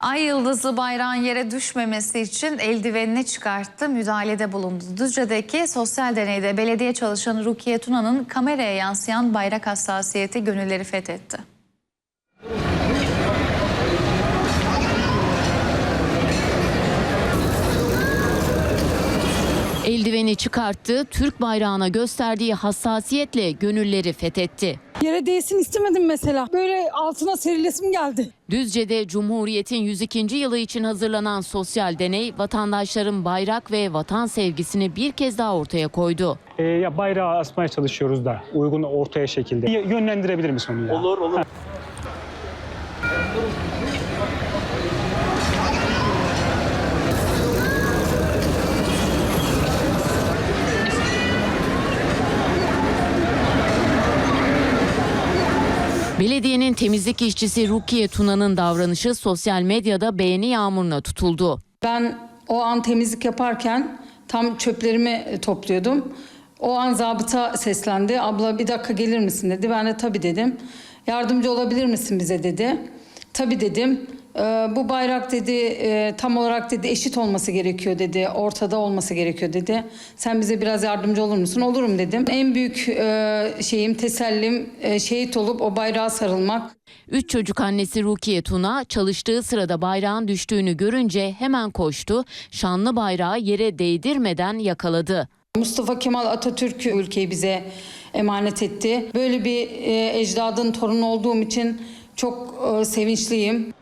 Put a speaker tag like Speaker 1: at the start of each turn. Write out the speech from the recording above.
Speaker 1: Ay yıldızlı bayrağın yere düşmemesi için eldivenini çıkarttı, müdahalede bulundu. Düzce'deki sosyal deneyde belediye çalışanı Rukiye Tuna'nın kameraya yansıyan bayrak hassasiyeti gönülleri fethetti.
Speaker 2: Eldiveni çıkarttı, Türk bayrağına gösterdiği hassasiyetle gönülleri fethetti.
Speaker 3: Yere değsin istemedim mesela. Böyle altına serilesim geldi.
Speaker 2: Düzce'de Cumhuriyet'in 102. yılı için hazırlanan sosyal deney vatandaşların bayrak ve vatan sevgisini bir kez daha ortaya koydu.
Speaker 4: E, ya bayrağı asmaya çalışıyoruz da uygun ortaya şekilde. Y- Yönlendirebilir misin onu ya? Olur olur.
Speaker 2: Belediyenin temizlik işçisi Rukiye Tuna'nın davranışı sosyal medyada beğeni yağmuruna tutuldu.
Speaker 3: Ben o an temizlik yaparken tam çöplerimi e, topluyordum. O an zabıta seslendi. Abla bir dakika gelir misin dedi. Ben de tabii dedim. Yardımcı olabilir misin bize dedi. Tabii dedim. "Ee, bu bayrak dedi e, tam olarak dedi eşit olması gerekiyor dedi. Ortada olması gerekiyor dedi. Sen bize biraz yardımcı olur musun? Olurum dedim. En büyük e, şeyim tesellim e, şehit olup o bayrağa sarılmak.
Speaker 2: Üç çocuk annesi Rukiye Tuna çalıştığı sırada bayrağın düştüğünü görünce hemen koştu, şanlı bayrağı yere değdirmeden yakaladı.
Speaker 3: Mustafa Kemal Atatürk ülkeyi bize emanet etti. Böyle bir ecdadın torunu olduğum için çok sevinçliyim.